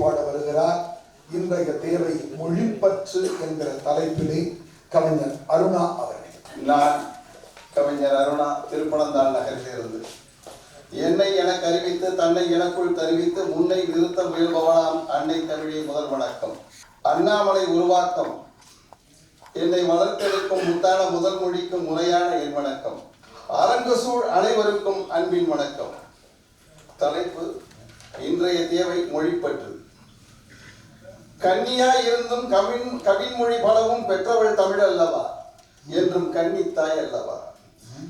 பாட வருகிறார் இன்றைய தேவை மொழிப்பற்று என்கிற தலைப்பிலே கவிஞர் அருணா அவர்கள். நான் கவிஞர் அருணா திருப்பனந்தாள் நகரிலிருந்து. என்னை எனக்கு அறிவித்து தன்னை எனக்குள் தருவித்து முன்னை நிறுத்த முயல்பவனாம் அன்னை தமிழே முதல் வணக்கம். அண்ணாமலை உருவாக்கம். என்னை வளர்த்தெடுக்கும் முத்தான முதல் மொழிக்கும் முறையான என் வணக்கம். அரங்கு சூழ் அனைவருக்கும் அன்பின் வணக்கம். தலைப்பு இன்றைய தேவை மொழிப்பற்று. கன்னியா இருந்தும் கவின் கவின்மொழி பலவும் பெற்றவள் தமிழ் அல்லவா என்றும் கன்னித்தாய் அல்லவா?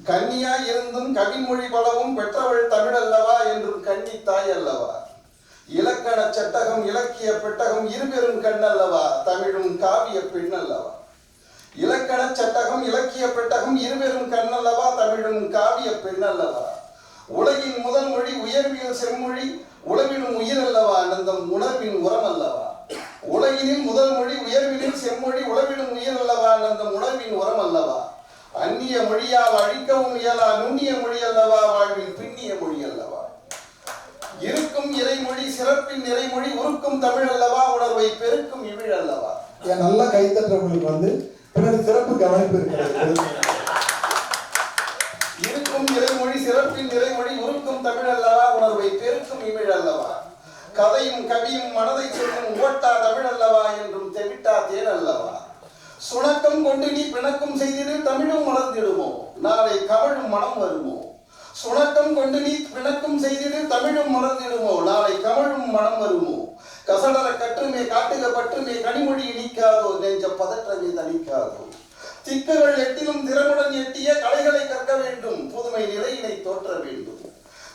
கன்னியா இருந்தும் கவின்மொழி பலவும் பெற்றவள் தமிழ் அல்லவா என்றும் கன்னித்தாய் அல்லவா? இலக்கண சட்டகம் இலக்கிய பெட்டகம் இருபெரும் கண் அல்லவா தமிழும் காவிய பெண் அல்லவா இலக்கண சட்டகம் இலக்கிய பெட்டகம் இருவரும் கண்ணல்லவா? தமிழும் காவிய பெண் அல்லவா உலகின் முதல் மொழி உயர்வியல் செம்மொழி உழவினும் உயிர் அல்லவா அனந்தம் உணர்வின் உரம் அல்லவா உலகினில் முதல் மொழி உயர்வினில் செம்மொழி உழவினும் உயிர் அல்லவா அனந்தம் உணர்வின் உரம் அல்லவா? அந்நிய மொழியால் அழிக்கவும் இயலா நுண்ணிய மொழி அல்லவா? வாழ்வில் பின்னிய மொழி அல்லவா? இருக்கும் இறைமொழி சிறப்பின் நிறைமொழி உருக்கும் தமிழ் அல்லவா? உணர்வை பெருக்கும் இமிழ் அல்லவா? என் நல்லா கைத்தற்றவங்களுக்கு வந்து பின்னாடி சிறப்பு கவனிப்பு இருக்கிறது. இருக்கும் நிறைமொழி சிறப்பின் நிறைமொழி உருக்கும் தமிழ் அல்லவா? உணர்வை பெருக்கும் இமிழ் அல்லவா? கதையும் கவியும் மனதை சொல்லும் ஓட்டா தமிழ் அல்லவா என்றும் தெவிட்டா தேன் அல்லவா சுணக்கம் கொண்டு நீ பிணக்கும் செய்திடு தமிழும் மலர்ந்திடுமோ? நாளை கவழும் மனம் வருமோ? சுணக்கம் கொண்டு நீ பிணக்கும் செய்திடு தமிழும் மலர்ந்திடுமோ? நாளை கவழும் மனம் வருமோ? கசடர கற்றுமே காட்டுக பற்றுமே கனிமொழி இனிக்காதோ? நெஞ்ச பதற்றமே தணிக்காதோ? திக்குகள் எட்டிலும் திறமுடன் எட்டிய கலைகளை கற்க வேண்டும் புதுமை நிலையினை தோற்ற வேண்டும்.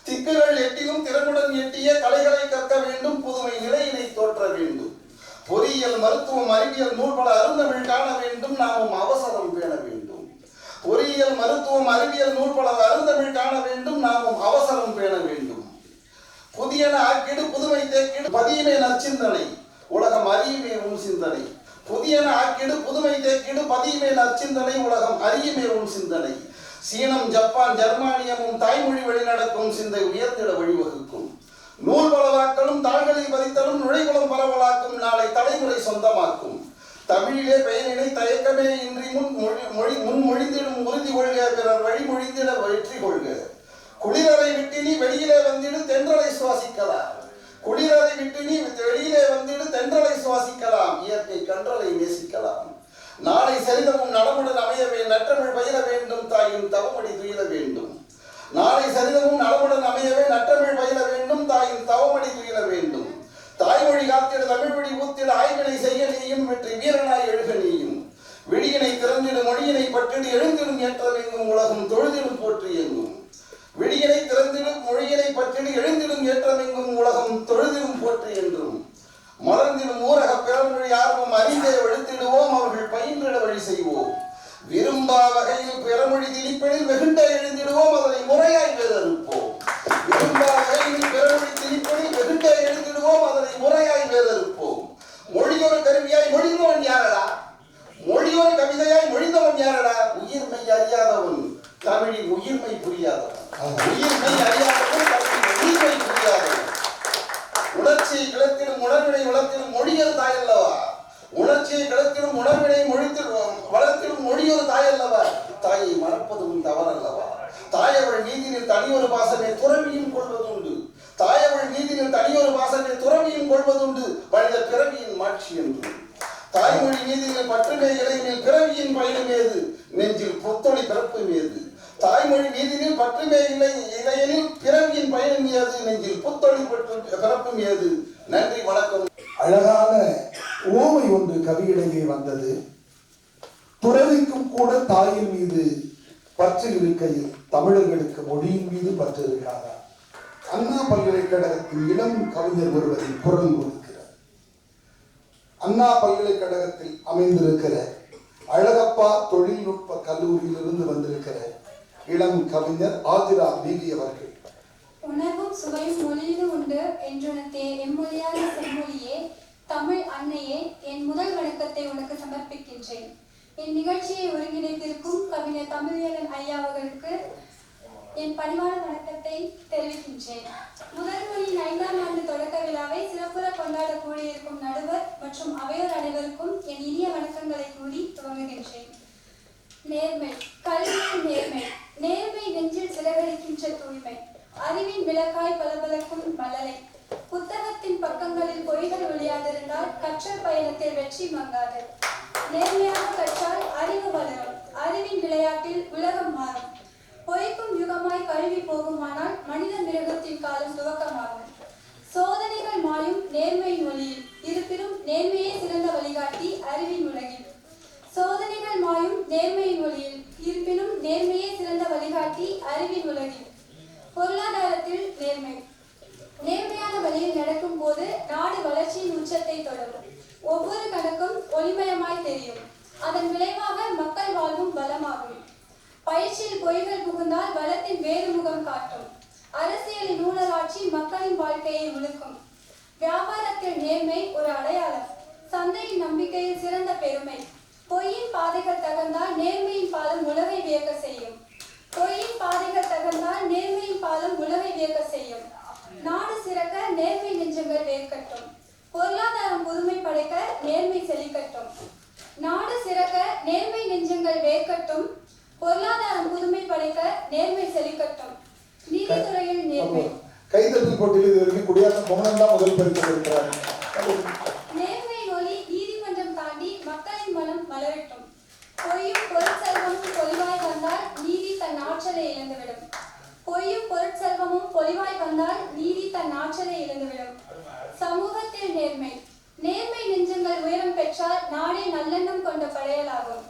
திக்குகள் எட்டிலும் திறமுடன் எட்டிய கலைகளை கற்க வேண்டும் புதுமை நிலையினை தோற்ற வேண்டும். பொறியியல் மருத்துவம் அறிவியல் நூல்பல அருந்தமிழ் காண வேண்டும் நாமும் அவசரம் பேண வேண்டும். பொறியியல் மருத்துவம் அறிவியல் நூல்பல அருந்தமிழ் காண வேண்டும் நாமும் அவசரம் பேண வேண்டும். புதியன ஆக்கிடு புதுமை தேக்கிடு பதியுமே நற்சிந்தனை. உலகம் அறியுமே உன் சிந்தனை. புதியன ஆக்கிடு புதுமை தேக்கிடு பதியுமே நற்சிந்தனை. உலகம் அறியுமே உன் சிந்தனை. சீனம் ஜப்பான் ஜெர்மானியமும் தாய்மொழி வழி நடக்கும் சிந்தை உயர்த்திட வழிவகுக்கும். நூல் பலவாக்கலும் தாள்களில் பதித்தலும் நுழைகுளம் பரவலாக்கும் நாளை தலைமுறை சொந்தமாக்கும். தமிழிலே பெயரினை தயக்கமே இன்றி முன் மொழி மொழி முன் மொழிந்திடும் உறுதி கொள்க பிறர் வழிமொழிந்திட வெற்றி கொள்க. குளிரறை விட்டு நீ வெளியிலே வந்திடு தென்றலை சுவாசிக்கலாம். குளிரறை விட்டு நீ வெளியிலே வந்திடு தென்றலை சுவாசிக்கலாம். இயற்கை கன்றலை நேசிக்கலாம். நாளை சரிதமும் நலமுடன் அமையவே நற்றமிழ் பயிர வேண்டும் தாயின் தவமடி துயில வேண்டும். நாளை சரிதமும் நலமுடன் அமையவே நற்றமிழ் பயில வேண்டும் தாயின் தவமடி துயில வேண்டும். தாய்மொழி காத்திட தமிழ்மொழி ஊத்திட ஆய்வினை செய்ய நீயும் வெற்றி வீரனாய் எழுக நீயும். விழியினை திறந்திடு மொழியினை பற்றிடு எழுந்திடும் ஏற்றமெங்கும் உலகம் தொழுதிடும் போற்றி எங்கும். விழியினை திறந்திடும் மொழியினை பற்றிடு எழுந்திடும் ஏற்றமெங்கும் உலகம் தொழுதிடும் போற்றி என்றும். மலர்ந்திடும் ஊரக பிறமொழி ஆர்வம் அறிந்தே வெளுத்திடுவோம். அவர்கள் பயின்றிட வழி செய்வோம். விரும்பா வகையில் பிறமொழி திணிப்பெனில் வெகுண்ட எழுந்திடுவோம். அதனை முறையாய் வேறறுப்போம். விரும்பா வகையில் பிறமொழி திணிப்பெனில் வெகுண்ட எழுந்திடுவோம். அதனை முறையாய் வேறறுப்போம். மொழியொரு கருவியாய் மொழிந்தவன் யாரடா? மொழியொரு கவிதையாய் மொழிந்தவன் யாரடா? உயிர்மை அறியாதவன். தமிழின் உயிர்மை புரியாதவன். உயிர்மை அறியாதவன் தமிழின் உயிர்மை புரியாதவன். உணர்ச்சியை கிளத்திடும் உணர்வினை வளர்த்திடும் மொழியல் தாயல்லவா? உணர்ச்சியை கிளத்திடும் உணர்வினை மொழித்திடும் வளர்த்திடும் மொழியொரு தாயல்லவா? தாயை மறப்பதும் தவறல்லவா? தாயவள் நீதியில் தனியொரு பாசமே துறவியும் கொள்வதுண்டு. தாயவள் நீதியில் தனியொரு பாசமே துறவியும் கொள்வதுண்டு. மனித பிறவியின் மாட்சி என்று. தாய்மொழி நீதியில் பற்றுமே இளைஞர் பிறவியின் பயனுமேது. நெஞ்சில் புத்தொழி பிறப்பு மேது தாய்மொழி வீதியில் பற்றுமே இல்லை இலையனில் பிறவியின் பயனும் ஏது? நெஞ்சில் புத்தொழில் பெற்று பிறப்பும் ஏது? நன்றி வணக்கம். அழகான ஓமை ஒன்று கவியிடையே வந்தது. துறவிக்கும் கூட தாயின் மீது பற்று இருக்கையில் தமிழர்களுக்கு மொழியின் மீது பற்று இருக்காதா? அண்ணா பல்கலைக்கழகத்தில் இளம் கவிஞர் ஒருவரின் குரல் கொடுக்கிறார் அண்ணா பல்கலைக்கழகத்தில் அமைந்திருக்கிற அழகப்பா தொழில்நுட்ப கல்லூரியிலிருந்து வந்திருக்கிற இளம் கவிஞர் ஆதிரா பிபி அவர்கள். உணர்வும் சுவையும் மொழியிலும் உண்டு என்றுணர்த்தே எம்மொழியாக செம்மொழியே தமிழ் அன்னையே என் முதல் வணக்கத்தை உனக்கு சமர்ப்பிக்கின்றேன். என் நிகழ்ச்சியை ஒருங்கிணைத்திருக்கும் கவிஞர் தமிழியலன் ஐயா அவர்களுக்கு என் பணிவான வணக்கத்தை தெரிவிக்கின்றேன். முதல் மொழியின் ஐந்தாம் ஆண்டு தொடக்க விழாவை சிறப்புற கொண்டாட கூடியிருக்கும் நடுவர் மற்றும் அவையோர் அனைவருக்கும் என் இனிய வணக்கங்களை கூறி துவங்குகின்றேன். நேர்மை கல்வியின் நேர்மை. நேர்மை நெஞ்சில் செலவழிக்கின்ற தூய்மை அறிவின் விளக்காய் பளபளக்கும் மலலை புத்தகத்தின் பக்கங்களில் பொய்கள் விளையாதிருந்தால் கற்றல் பயணத்தில் வெற்றி மங்காது. நேர்மையாக கற்றால் அறிவு வளரும் அறிவின் விளையாட்டில் உலகம் மாறும். பொய்க்கும் யுகமாய் கருவி போகுமானால் மனித மிருகத்தின் காலம் துவக்கமாகும். சோதனைகள் மாயும் நேர்மையின் ஒளியில் இருப்பினும் நேர்மையே சிறந்த வழிகாட்டி அறிவின் உலகில். சோதனைகள் மாயும் நேர்மையின் ஒளியில் இருப்பினும் நேர்மையே சிறந்த வழிகாட்டி அறிவின் உலகில். பொருளாதாரத்தில் நேர்மை. நேர்மையான வழியில் நடக்கும் போது நாடு வளர்ச்சியின் உச்சத்தை தொடரும். ஒவ்வொரு கணக்கும் ஒளிமயமாய் தெரியும். அதன் விளைவாக மக்கள் வாழ்வும் பலமாகும். பயிற்சியில் பொய்கள் புகுந்தால் பலத்தின் வேறு முகம் காட்டும். அரசியலின் ஊழலாட்சி மக்களின் வாழ்க்கையை உழுக்கும். வியாபாரத்தில் நேர்மை ஒரு அடையாளம். சந்தையின் நம்பிக்கையில் சிறந்த பெருமை. பொய்யின் பாதைகள் தகர்ந்தால் நேர்மையின் பாலம் உலகை வியக்க செய்யும். பொய்யின் பாதைகள் தகர்ந்தால் நேர்மையின் பாலம் உலகை வியக்க செய்யும். நாடு சிறக்க நேர்மை நெஞ்சங்கள் வேர்க்கட்டும். பொருளாதாரம் புதுமை படைக்க நேர்மை செழிக்கட்டும். நாடு சிறக்க நேர்மை நெஞ்சங்கள் வேர்க்கட்டும். பொருளாதாரம் புதுமை படைக்க நேர்மை செழிக்கட்டும். நீதித்துறையில் நேர்மை. கைதட்டல் போட்டியில் இது வரைக்கும் குடியாத்தம் குமரன் தான் முதல் பரிசு இருக்கிறார் நேர்மை ஒளி நீதிமன்றம் தாண்டி மக்களின் மனம் மலரட்டும் பொய்யும் பொருட்செல்வமும் பொலிவாய் வந்தால் நீதி தன் ஆற்றலை இழந்துவிடும் பொய்யும் பொருட்செல்வமும் பொலிவாய் வந்தால் நீதி தன் ஆற்றலை இழந்துவிடும். சமூகத்தில் நேர்மை. நேர்மை நெஞ்சங்கள் உயரம் பெற்றால் நாடே நல்லெண்ணம் கொண்ட படையலாகும்.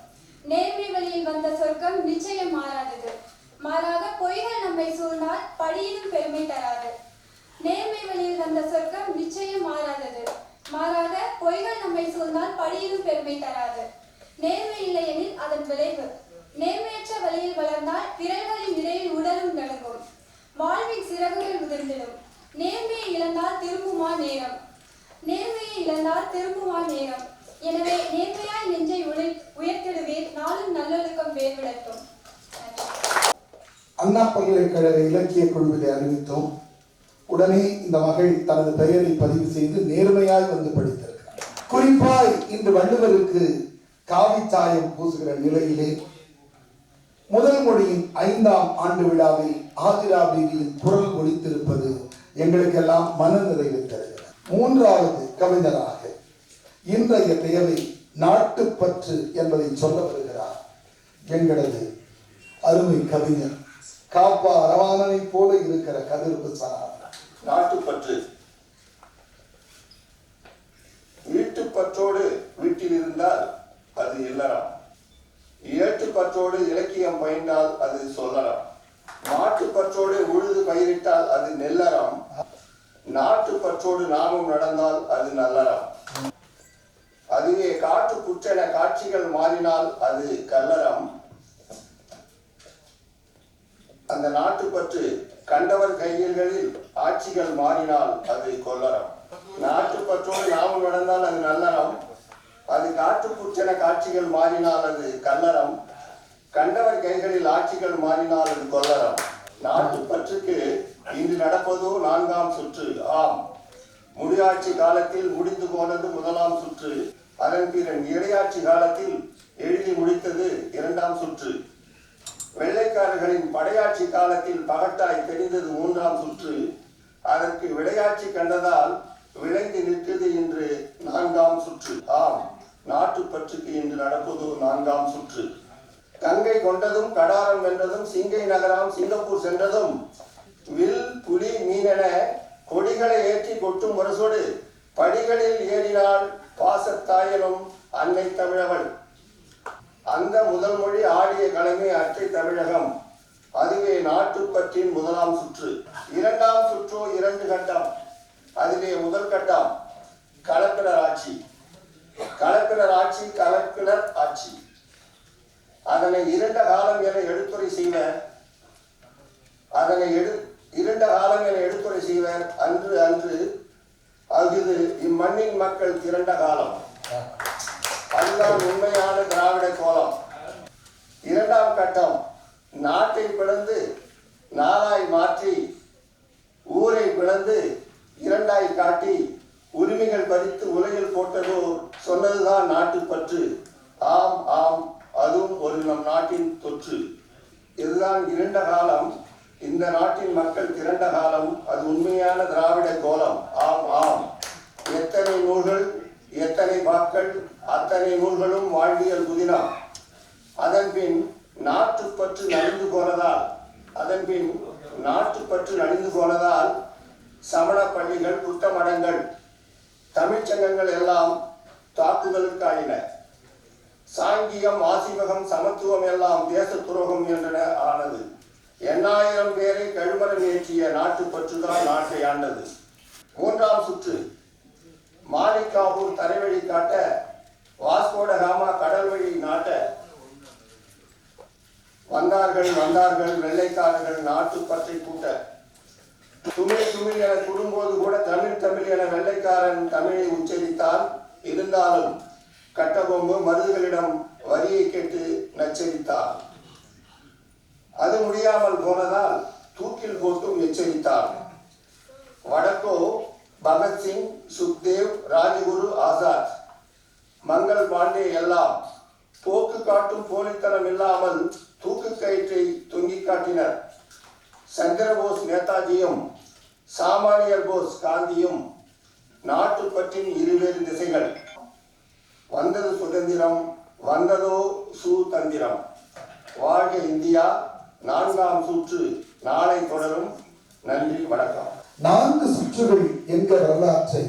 நேர்மை வழியில் வந்த சொர்க்கம் நிச்சயம் மாறாதது. மாறாக பொய்கள் நம்மை சூழ்ந்தால் படியிலும் பெருமை தராது. நேர்மை வழியில் வந்த சொர்க்கம் நிச்சயம் மாறாதது. மாறாக பொய்கள் நம்மை சூழ்ந்தால் படியிலும் பெருமை தராது. நேர்மை இல்லையெனில் அதன் விளைவு. நேர்மையற்ற வழியில் வளர்ந்தால் விரல்களின் இடையில் உடலும் நடுங்கும். வாழ்வின் சிறகு இழந்தால் திரும்புமா நேரம். நேர்மையை இழந்தால் திரும்புமா நேரம். எனவே நேர்மையாய் நெஞ்சை உழை உயர்த்திடுவேன். நாளும் நல்லொழுக்கம் வேர்விடட்டும். அண்ணா பல்கலைக்கழக இலக்கிய குழுவிலே அறிவித்தோம் உடனே இந்த மகள் தனது பெயரை பதிவு செய்து நேர்மையாய் வந்து படித்திருக்கிறார். குறிப்பாய் இன்று வள்ளுவருக்கு காவி சாயம் பூசுகிற நிலையிலே முதல் மொழியின் ஐந்தாம் ஆண்டு விழாவில் ஆதிரா பீவியின் குரல் ஒழித்திருப்பது எங்களுக்கெல்லாம் மன நிறைவு தருகிறார். மூன்றாவது கவிஞராக இன்றைய தேவை நாட்டுப்பற்று என்பதை சொல்ல வருகிறார். எங்களது அருமை கவிஞர் காப்பா அரவாணனை போல இருக்கிற கதிர்வு சனாதன் நாட்டுப்பற்று. வீட்டுப்பற்றோடு வீட்டில் இருந்தால் அது இல்லறம். ஏட்டுப்பற்றோடு இலக்கியம் பயின்றால் அது சொல்லலாம் நாட்டுப்பற்றோடு உழுது பயிரிட்டால் அது நெல்லறம். நாட்டுப்பற்றோடு நாமும் நடந்தால் அது நல்லறம். அதுவே காட்டு புற்றென காட்சிகள் மாறினால் அது கல்லறம். அந்த நாட்டுப்பற்று கண்டவர் கையல்களில் ஆட்சிகள் மாறினால் அது கொல்லறம். நாட்டுப்பற்றோடு நாமும் நடந்தால் அது நல்லறம். அது காட்டுப்புற்றென காட்சிகள் மாறினால் அது கல்லறம். கண்டவர் கைகளில் ஆட்சிகள் மாறினால் அது நாட்டு பற்றுக்கு இன்று நடப்பதோ நான்காம் சுற்று. ஆம். முடியாட்சி காலத்தில் முடிந்து போனது முதலாம் சுற்று. அதன் பிறன் இடையாட்சி காலத்தில் எழுதி முடித்தது இரண்டாம் சுற்று. வெள்ளைக்காரர்களின் படையாட்சி காலத்தில் பகட்டாய் தெரிந்தது மூன்றாம் சுற்று. அதற்கு விடையாட்சி கண்டதால் விளைந்து நிற்கிறது இன்று நான்காம் சுற்று. ஆம். நாட்டுப்பற்றுக்கு இன்று நடப்பது நான்காம் சுற்று. கங்கை கொண்டதும் கடாரம் வென்றதும் சிங்கை நகரம் சிங்கப்பூர் சென்றதும் வில் புலி மீனென கொடிகளை ஏற்றி கொட்டும் முரசோடு படிகளில் ஏறினாள் பாசத்தாயனும் அன்னை தமிழவள். அந்த முதல் மொழி ஆடிய கலைமை அற்றை தமிழகம். அதுவே நாட்டுப்பற்றின் முதலாம் சுற்று. இரண்டாம் சுற்றோ இரண்டு கட்டம். அதிலே முதல் கட்டம் கலப்பினர் ஆட்சி. கலப்பினர் ஆட்சி கலப்பினர் ஆட்சி. அதனை இருண்ட காலம் என எடுத்துரை செய்வர். அதனை எடு இருண்ட காலம் என எடுத்துரை செய்வர். அன்று அன்று அஃது இம்மண்ணின் மக்கள் திரண்ட காலம். அதுதான் உண்மையான திராவிட கோலம். இரண்டாம் கட்டம் நாட்டை பிளந்து நாளாய் மாற்றி ஊரை பிளந்து இரண்டாய் காட்டி உரிமைகள் பறித்து உலகில் போட்டதோ சொன்னதுதான் நாட்டு பற்று. ஆம் நாட்டின் தொற்று. இதுதான் இருண்ட காலம். இந்த நாட்டின் மக்கள் திரண்ட காலம். அது உண்மையான திராவிட கோலம். ஆம் ஆம். எத்தனை நூல்கள் எத்தனை வாக்கள் அத்தனை நூல்களும் வாழ்வியல் புதினம் அதன்பின் நாட்டுப்பற்று நலிந்து போனதால் அதன்பின் நாட்டுப்பற்று நலிந்து போனதால் சமண பள்ளிகள் புத்த மடங்கள் தமிழ்ச் சங்கங்கள் எல்லாம் தாக்குதலுக்காயின சாங்கியம் ஆசிவகம் சமத்துவம் எல்லாம் தேச துரோகம் என்றன ஆனது. எண்ணாயிரம் பேரை கழுமரம் ஏற்றிய நாட்டுப்பற்றுதான் நாட்டை ஆண்டது. மூன்றாம் சுற்று. மாலிகாபூர் தரைவழி காட்ட வாஸ்கோட காமா கடல் வழி நாட்ட. வந்தார்கள் வந்தார்கள் வெள்ளைக்காரர்கள் நாட்டுப்பற்றை கூட்ட துமிழ் துமிழ் என கூடும்போது கூட தமிழ் தமிழ் என வெள்ளைக்காரன் தமிழை உச்சரித்தால் இருந்தாலும் கட்டபொம்பு மருதுகளிடம் வரியை கேட்டு நச்சரித்தார். அது முடியாமல் போனதால் தூக்கில் போட்டும் எச்சரித்தார். வடக்கோ பகத்சிங் சுக்தேவ் ராஜகுரு ஆசாத். மங்கள் பாண்டே எல்லாம் போக்கு காட்டும் போலித்தனம் இல்லாமல் தூக்கு கயிற்றை தொங்கி காட்டினர். சந்திரபோஸ் நேதாஜியும் சாமானியர் போஸ் காந்தியும் நாட்டுப்பற்றின் இருவேறு திசைகள். வந்தது சுதந்திரம் வந்ததோ சுதந்திரம். வாழ்க இந்தியா நான்காம் சுற்று நாளை தொடரும். நன்றி வணக்கம். நான்கு சுற்றுகள் என்ற வரலாற்றை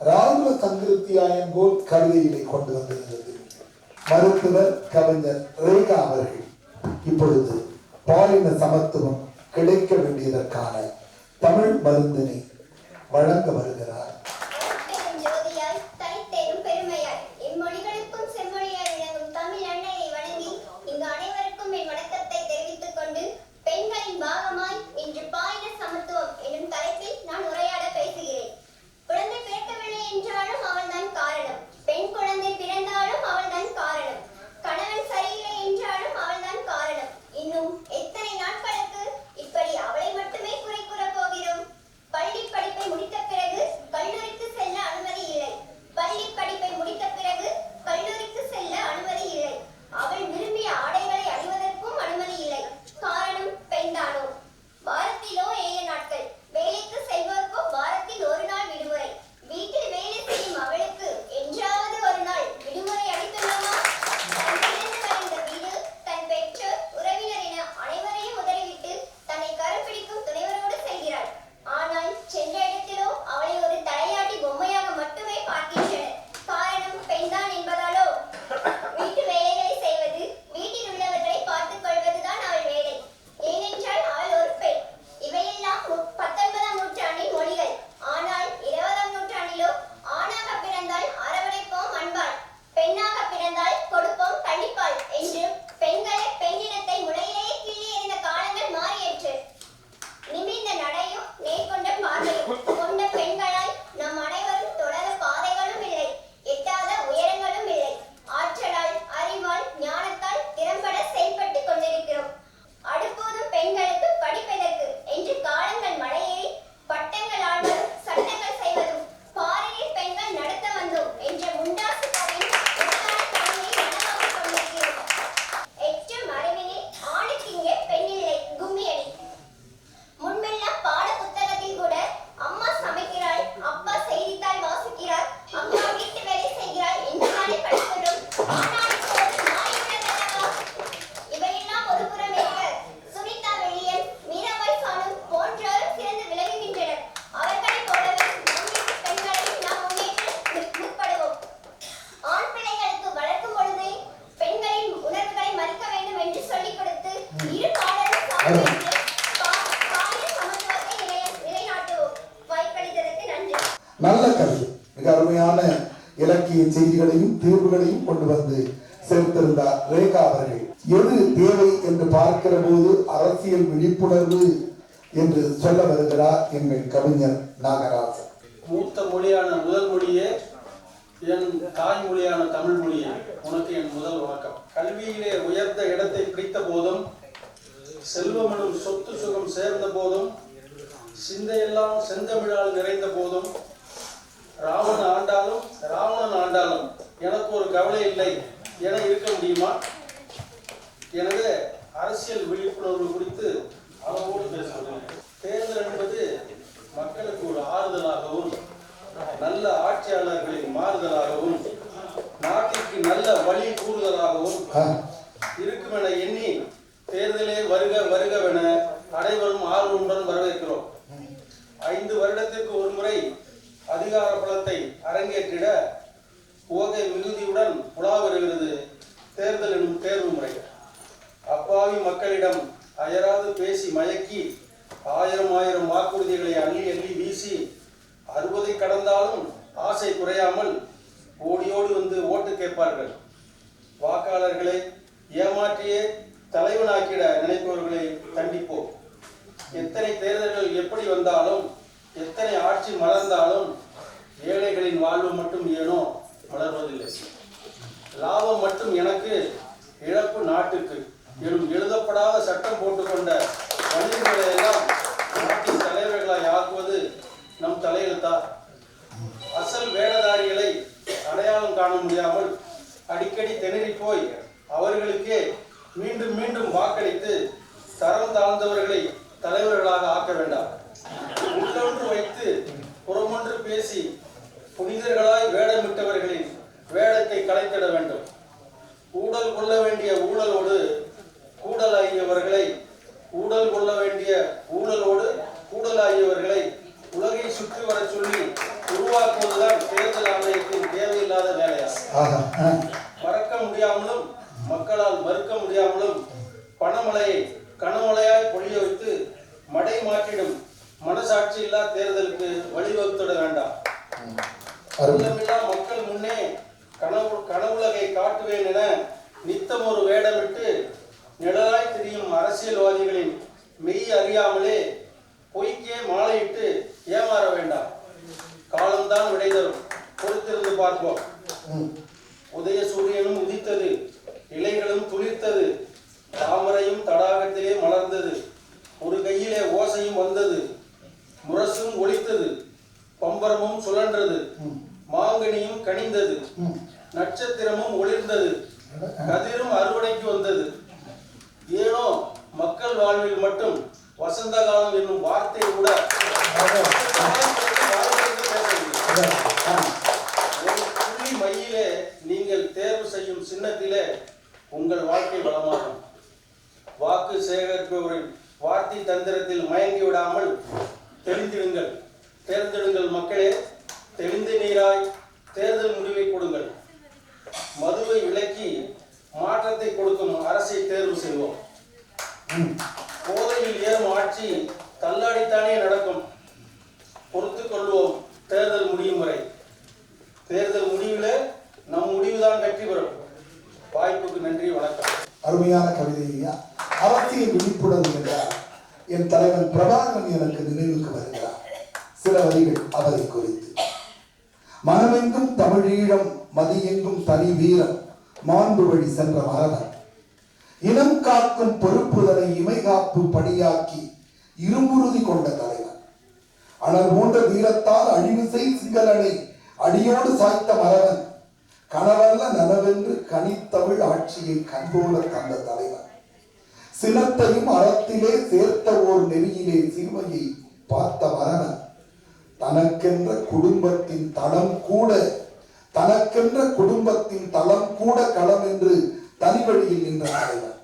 ராணுவ சங்கிருத்தியாயன் போல் கவிதையிலே கொண்டு வந்திருந்தது மருத்துவர் கவிஞர் ரேகா அவர்கள் இப்பொழுது பாலின சமத்துவம் கிடைக்க வேண்டியதற்கான தமிழ் மருந்தினை வழங்க வருகிறார். நல்ல கல்வி மிக அருமையான இலக்கிய செய்திகளையும் தீர்வுகளையும் கொண்டு வந்து சேர்த்திருந்தார் ரேகா அவர்கள். எது தேவை என்று பார்க்கிற போது அரசியல் விழிப்புணர்வு என்று சொல்ல வருகிறார் எங்கள் கவிஞர் நாகராஜன். மூத்த மொழியான முதல் மொழியே என் தாய்மொழியான தமிழ் மொழியே. உனக்கு என் முதல் வணக்கம். கல்வியிலே உயர்ந்த இடத்தை பிடித்த போதும் செல்வம் எனும் சொத்து சுகம் சேர்ந்த போதும் சிந்தையெல்லாம் செந்தமிழால் நிறைந்த போதும் ராவணன் ஆண்டாலும் ராவணன் ஆண்டாலும் எனக்கு ஒரு கவலை இல்லை என இருக்க முடியுமா? எனது அரசியல் விழிப்புணர்வு குறித்து நினைப்பவர்களை கண்டிப்போம். எத்தனை தேர்தல்கள் எப்படி வந்தாலும் எத்தனை ஆட்சி மலர்ந்தாலும் ஏழைகளின் வாழ்வு மட்டும் ஏனோ மலர்வதில்லை. லாபம் மட்டும் எனக்கு இழப்பு நாட்டுக்கு. எனும் எழுதப்படாத சட்டம் போட்டுக்கொண்ட மனிதர்களை எல்லாம் நாட்டின் தலைவர்களாய் ஆக்குவது நம் தலையெழுத்தா அசல் வேடதாரிகளை அடையாளம் காண முடியாமல் அடிக்கடி திணறி போய் அவர்களுக்கே மீண்டும் மீண்டும் வாக்களித்து தரம் தாழ்ந்தவர்களை தலைவர்களாக ஆக்க வேண்டாம். உள்ளொன்று வைத்து புறமொன்று பேசி புனிதர்களாய் வேடமிட்டவர்களின் வேடத்தை கலைத்திட வேண்டும். ஊழல் கொள்ள வேண்டிய ஊழலோடு இலைகளும் துளிர்த்தது. தாமரையும் தடாகத்திலே மலர்ந்தது. ஒரு கையிலே ஓசையும் வந்தது. முரசும் ஒலித்தது. பம்பரமும் சுழன்றது. மாங்கனியும் கனிந்தது. நட்சத்திரமும் ஒளிர்ந்தது. கதிரும் அறுவடைக்கு வந்தது. மதுவை விலக்கி மாற்றத்தை கொடுக்கும் அரசை தேர்வு செய்வோம். போதையில் ஏறும் ஆட்சி தள்ளாடித்தானே நடக்கும். பொறுத்து கொள்வோம். தேர்தல் முடியும் வரை. தேர்தல் முடிவில் நம் முடிவுதான் வெற்றி பெறும். வாய்ப்புக்கு நன்றி வணக்கம். அருமையான கவிதை ஐயா. அரசியல் விழிப்புணர்வு என்றார் என் தலைவன் பிரபாகரன் எனக்கு நினைவுக்கு வருகிறார். சில வரிகள் அவரை குறித்து. மனமெங்கும் தமிழீழம் மதியெங்கும் தனி வீரம். மாண்பு வழி சென்ற மரபன் இனம் காக்கும் பொறுப்புதனை இமைகாப்பு படியாக்கி இரும்புறுதி கொண்ட தலைவன். அனல் மூன்ற வீரத்தால் அழிவு செய் சிங்களனை அடியோடு சாய்த்த மரவன் கனவல்ல நனவென்று கனித்தமிழ் ஆட்சியை கண்போல தந்த தலைவன். சினத்தையும் அறத்திலே சேர்த்த ஓர் நெறியிலே சிறுமையை பார்த்த மரணன். தனக்கென்ற குடும்பத்தின் தளம் கூட தனக்கென்ற குடும்பத்தின் தளம் கூட களம் என்று தனி வழியில் நின்ற தலைவன்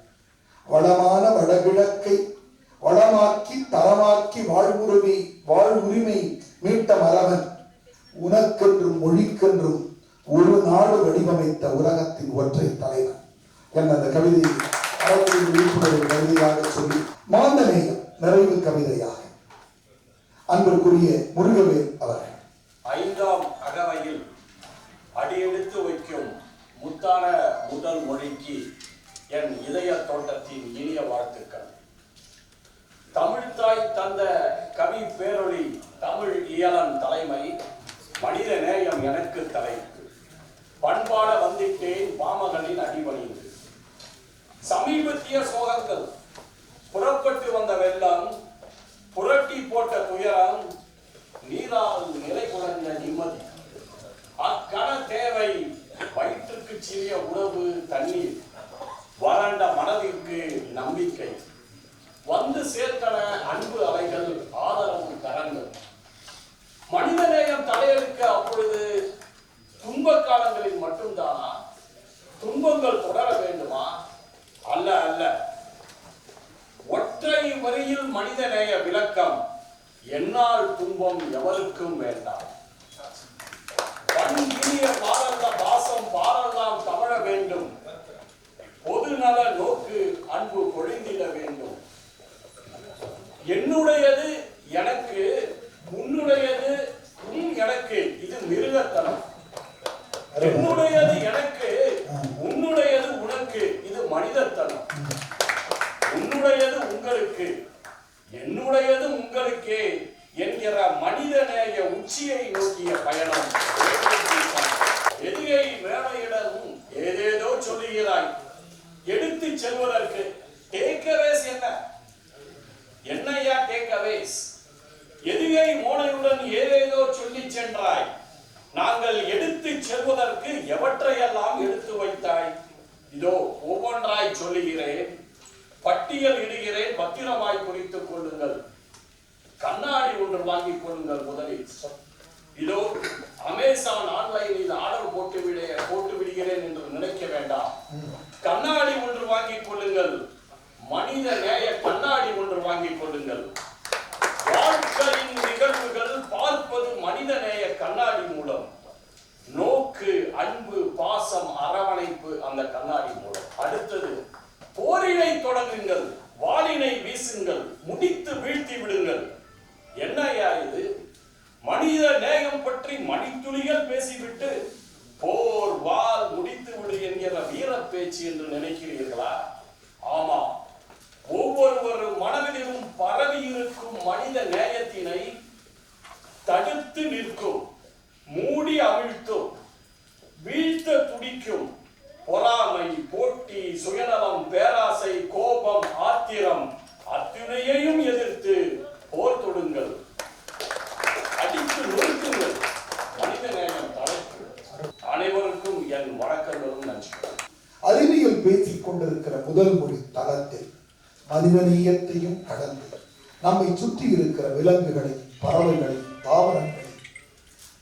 வளமான வடகிழக்கை வளமாக்கி தரமாக்கி வாழ்வுரிமை வாழ்வுரிமை மீட்ட மரவன் உனக்கென்றும் மொழிக்கென்றும் ஒரு நாடு வடிவமைத்த உலகத்தின் ஒற்றை தலைவன் என்ற அந்த கவிதையை விழிப்புணர்வு கவிதையாக சொல்லி மாந்தநேயம் நிறைவு கவிதையாக. அன்பிற்குரிய முருகவேல் அவர்கள். ஐந்தாம் அகவையில் அடியெடுத்து வைக்கும் முத்தான முதல் மொழிக்கு என் இதய தோட்டத்தின் இனிய வாழ்த்துக்கள். தமிழ்த்தாய் தந்த கவி பேரொளி தமிழ் இயலன் தலைமை மனித நேயம் எனக்கு தலைப்பு பண்பாட வந்திட்டேன் பாமகளின் அடிபணிந்து. சமீபத்திய சோகங்கள் புறப்பட்டு வந்த வெள்ளம் புரட்டி போட்ட துயரம் நீரால் நிலை குறைந்த நிம்மதி. அக்கண தேவை. வயிற்றுக்கு சிறிய உணவு தண்ணீர். வறண்ட மனதிற்கு நம்பிக்கை. வந்து சேர்த்தன அன்பு அவைகள் ஆதரவு கரங்கள். மனிதநேயம் தலையெடுக்க அப்பொழுது துன்ப காலங்களில் மட்டும்தானா? துன்பங்கள் தொடர வேண்டுமா? அல்ல அல்ல. ஒற்றை வரியில் மனிதநேய விளக்கம் என்னால் துன்பம் எவருக்கும் வேண்டாம். இனிய பாரல்ல பாசம் பாரெல்லாம் தவழ வேண்டும். பொதுநல நோக்கு அன்பு பொழிந்திட வேண்டும். என்னுடையது எனக்கு உன்னுடையது உன் எனக்கு. இது மிருகத்தனம். என்னுடையது எனக்கு உன்னுடையது உனக்கு. இது மனிதத்தனம். உன்னுடையது உங்களுக்கு. என்னுடையது உங்களுக்கே. என்கிற மனிதநேய உச்சியை நோக்கிய பயணம். எதிரை மேடையிடவும் ஏதேதோ சொல்லுகிறாய். எடுத்து செல்வதற்கு டேக்கவேஸ் என்ன? என்னையா டேக்கவேஸ் எதிரை மோனையுடன் ஏதேதோ சொல்லிச் சென்றாய். நாங்கள் எடுத்து செல்வதற்கு எவற்றையெல்லாம் எடுத்து வைத்தாய்? இதோ ஒவ்வொன்றாய் சொல்லுகிறேன். பட்டியல் இடுகிறேன். பத்திரமாய் குறித்துக் கொள்ளுங்கள். கண்ணாடி ஒன்று வாங்கிக் கொள்ளுங்கள் முதலில் இதோ அமேசான் ஆன்லைனில் ஆர்டர் போட்டு விட போட்டு விடுகிறேன் என்று நினைக்க வேண்டாம். கண்ணாடி ஒன்று வாங்கிக் கொள்ளுங்கள். மனித நேய கண்ணாடி ஒன்று வாங்கிக் கொள்ளுங்கள். வாழ்க்கை நிகழ்வுகள் பார்ப்பது மனிதநேய கண்ணாடி மூலம் நோக்கு அன்பு பாசம் அரவணைப்பு அந்த கண்ணாடி மூலம் அடுத்தது போரினை தொடங்குங்கள் வாளினை வீசுங்கள் முடித்து வீழ்த்தி விடுங்கள் என்னையா இது மனித நேயம் பற்றி மணித்துளிகள் பேசிவிட்டு போர் வால் முடித்து விடு என்கிற வீர பேச்சு என்று நினைக்கிறீர்களா ஆமா ஒவ்வொருவர் மனதிலும் பரவி இருக்கும் மனித நேயத்தினை தடுத்து நிற்கும் மூடி அவிழ்த்தும் வீழ்த்த துடிக்கும் பொறாமை போட்டி சுயநலம் பேராசை கோபம் ஆத்திரம் அத்துணையையும் எதிர்த்து போர் தொடுங்கள் அடித்து நொறுக்குங்கள் மனித நேயம் தலைப்பு அனைவருக்கும் என் வணக்கங்களும் நன்றிகள் அறிவியல் பேசிக் கொண்டிருக்கிற முதல் மொழி தளத்தில் மனிதநேயத்தையும் கடந்து நம்மை சுற்றி இருக்கிற விலங்குகளை பறவைகளை தாவரங்களை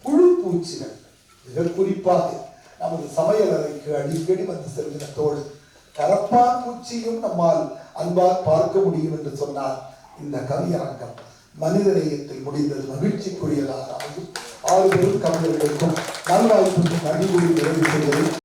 புழு பூச்சிகள் மிக குறிப்பாக நமது சமையலறைக்கு அடிக்கடி வந்து செல்கிற தோடு கரப்பான் பூச்சியும் நம்மால் அன்பால் பார்க்க முடியும் என்று சொன்னார் இந்த கவியரங்கம் மனிதநேயத்தில் முடிந்தது மகிழ்ச்சிக்குரியதாக அமையும். ஆறு பெரும் கவிஞர்களுக்கும் நல்வாய்ப்புக்கும் நிறைவு கூறி